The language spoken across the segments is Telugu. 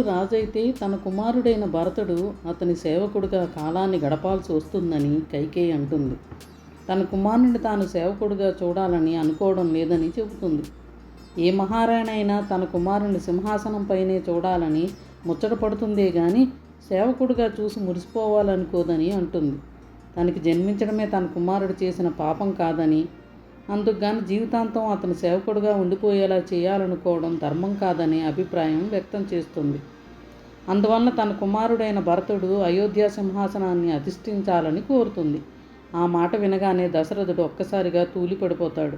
రాముడు రాజైతే తన కుమారుడైన భరతుడు అతని సేవకుడుగా కాలాన్ని గడపాల్సి వస్తుందని కైకేయి అంటుంది. తన కుమారుడిని తాను సేవకుడుగా చూడాలని అనుకోవడం లేదని చెబుతుంది. ఏ మహారాణి అయినా తన కుమారుని సింహాసనంపైనే చూడాలని ముచ్చటపడుతుందే కానీ గాని చూసి మురిసిపోవాలనుకోదని అంటుంది. తనకి జన్మించడమే తన కుమారుడు చేసిన పాపం కాదని అందుకుగాని జీవితాంతం అతను సేవకుడుగా ఉండిపోయేలా చేయాలనుకోవడం ధర్మం కాదనే అభిప్రాయం వ్యక్తం చేస్తుంది. అందువలన తన కుమారుడైన భరతుడు అయోధ్య సింహాసనాన్ని అధిష్ఠించాలని కోరుతుంది. ఆ మాట వినగానే దశరథుడు ఒక్కసారిగా తూలిపడిపోతాడు.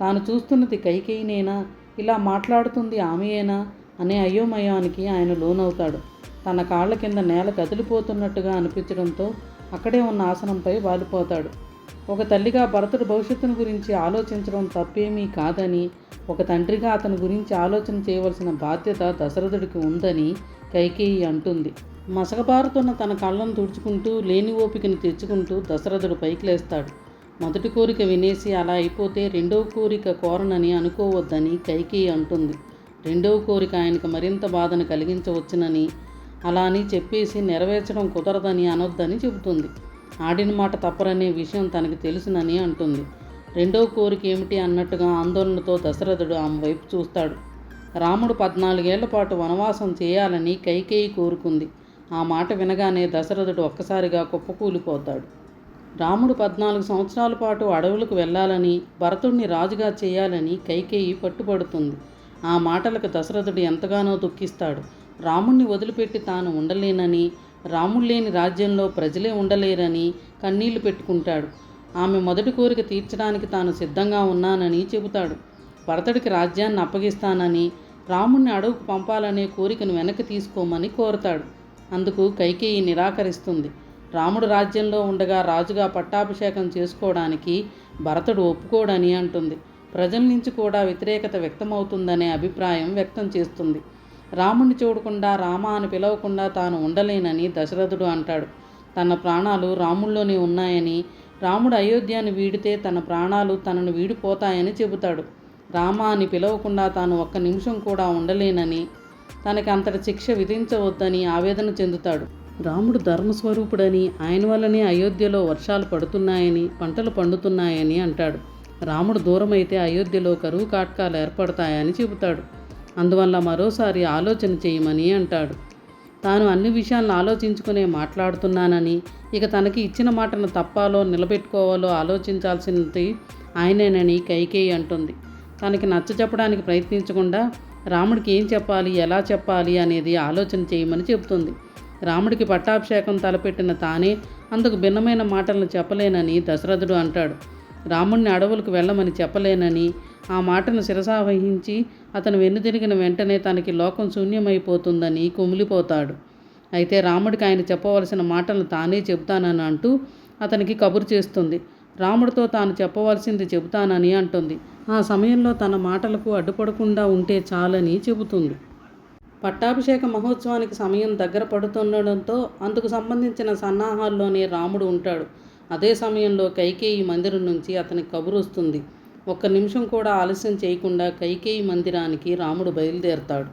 తాను చూస్తున్నది కైకేయినేనా? ఇలా మాట్లాడుతుంది ఆమెయేనా? అనే అయోమయానికి ఆయన లోనవుతాడు. తన కాళ్ళ కింద నేల కదిలిపోతున్నట్టుగా అనిపించడంతో అక్కడే ఉన్న ఆసనంపై వాలిపోతాడు. ఒక తల్లిగా భరతుడు భవిష్యత్తును గురించి ఆలోచించడం తప్పేమీ కాదని ఒక తండ్రిగా అతని గురించి ఆలోచన చేయవలసిన బాధ్యత దశరథుడికి ఉందని కైకేయి అంటుంది. మసకబారుతున్న తన కళ్ళను తుడుచుకుంటూ లేని ఓపికను తెచ్చుకుంటూ దశరథుడు పైకి లేస్తాడు. మొదటి కోరిక వినేసి అలా అయిపోతే రెండవ కోరిక కోరనని అనుకోవద్దని కైకేయి అంటుంది. రెండవ కోరిక ఆయనకు మరింత బాధను కలిగించవచ్చునని అలా అని చెప్పేసి నెరవేర్చడం కుదరదని అనొద్దని చెబుతుంది. ఆడిన మాట తప్పరనే విషయం తనకి తెలుసునని అంటుంది. రెండో కోరిక ఏమిటి అన్నట్టుగా ఆందోళనతో దశరథుడు ఆమె వైపు చూస్తాడు. రాముడు పద్నాలుగేళ్ళ పాటు వనవాసం చేయాలని కైకేయి కోరుకుంది. ఆ మాట వినగానే దశరథుడు ఒక్కసారిగా కుప్పకూలిపోతాడు. రాముడు పద్నాలుగు సంవత్సరాల పాటు అడవులకు వెళ్ళాలని భరతుడిని రాజుగా చేయాలని కైకేయి పట్టుబడుతుంది. ఆ మాటలకు దశరథుడు ఎంతగానో దుఃఖిస్తాడు. రాముణ్ణి వదిలిపెట్టి తాను ఉండలేనని రాముడు లేని రాజ్యంలో ప్రజలే ఉండలేరని కన్నీళ్ళు పెట్టుకుంటాడు. ఆమె మొదటి కోరిక తీర్చడానికి తాను సిద్ధంగా ఉన్నానని చెబుతాడు. భరతుడికి రాజ్యాన్ని అప్పగిస్తానని రాముణ్ణి అడవుకు పంపాలనే కోరికను వెనక్కి తీసుకోమని కోరతాడు. అందుకు కైకేయి నిరాకరిస్తుంది. రాముడు రాజ్యంలో ఉండగా రాజుగా పట్టాభిషేకం చేసుకోవడానికి భరతుడు ఒప్పుకోడని అంటుంది. ప్రజల నుంచి కూడా వ్యతిరేకత వ్యక్తమవుతుందనే అభిప్రాయం వ్యక్తం చేస్తుంది. రాముణ్ణి చూడకుండా రామ అని పిలవకుండా తాను ఉండలేనని దశరథుడు అంటాడు. తన ప్రాణాలు రాముల్లోనే ఉన్నాయని రాముడు అయోధ్యను వీడితే తన ప్రాణాలు తనను వీడిపోతాయని చెబుతాడు. రామ అని పిలవకుండా తాను ఒక్క నిమిషం కూడా ఉండలేనని తనకి అంతటి శిక్ష విధించవద్దని ఆవేదన చెందుతాడు. రాముడు ధర్మస్వరూపుడని ఆయన వల్లనే అయోధ్యలో వర్షాలు పడుతున్నాయని పంటలు పండుతున్నాయని అంటాడు. రాముడు దూరమైతే అయోధ్యలో కరువు కాటకాలు ఏర్పడతాయని చెబుతాడు. అందువల్ల మరోసారి ఆలోచన చేయమని అంటాడు. తాను అన్ని విషయాలను ఆలోచించుకునే మాట్లాడుతున్నానని ఇక తనకి ఇచ్చిన మాటను తప్పాలో నిలబెట్టుకోవాలో ఆలోచించాల్సినది ఆయనేనని కైకేయి అంటుంది. తనకి నచ్చ చెప్పడానికి ప్రయత్నించకుండా రాముడికి ఏం చెప్పాలి ఎలా చెప్పాలి అనేది ఆలోచన చేయమని చెబుతుంది. రాముడికి పట్టాభిషేకం తలపెట్టిన తానే అందుకు భిన్నమైన మాటలను చెప్పలేనని దశరథుడు అంటాడు. రాముణ్ణి అడవులకు వెళ్ళమని చెప్పలేనని ఆ మాటను శిరసావహించి అతను వెన్నుదిరిగిన వెంటనే తనకి లోకం శూన్యమైపోతుందని కుమిలిపోతాడు అయితే రాముడికి ఆయన చెప్పవలసిన మాటలు తానే చెబుతానని అంటూ అతనికి కబురు చేస్తుంది. రాముడితో తాను చెప్పవలసింది చెబుతానని అంటుంది. ఆ సమయంలో తన మాటలకు అడ్డుపడకుండా ఉంటే చాలని చెబుతుంది. పట్టాభిషేక మహోత్సవానికి సమయం దగ్గర పడుతుండడంతో అందుకు సంబంధించిన సన్నాహాల్లోనే రాముడు ఉంటాడు. అదే సమయంలో కైకేయి మందిరం నుంచి అతనికి కబురు వస్తుంది. ఒక్క నిమిషం కూడా ఆలస్యం చేయకుండా కైకేయి మందిరానికి రాముడు బయలుదేరతాడు.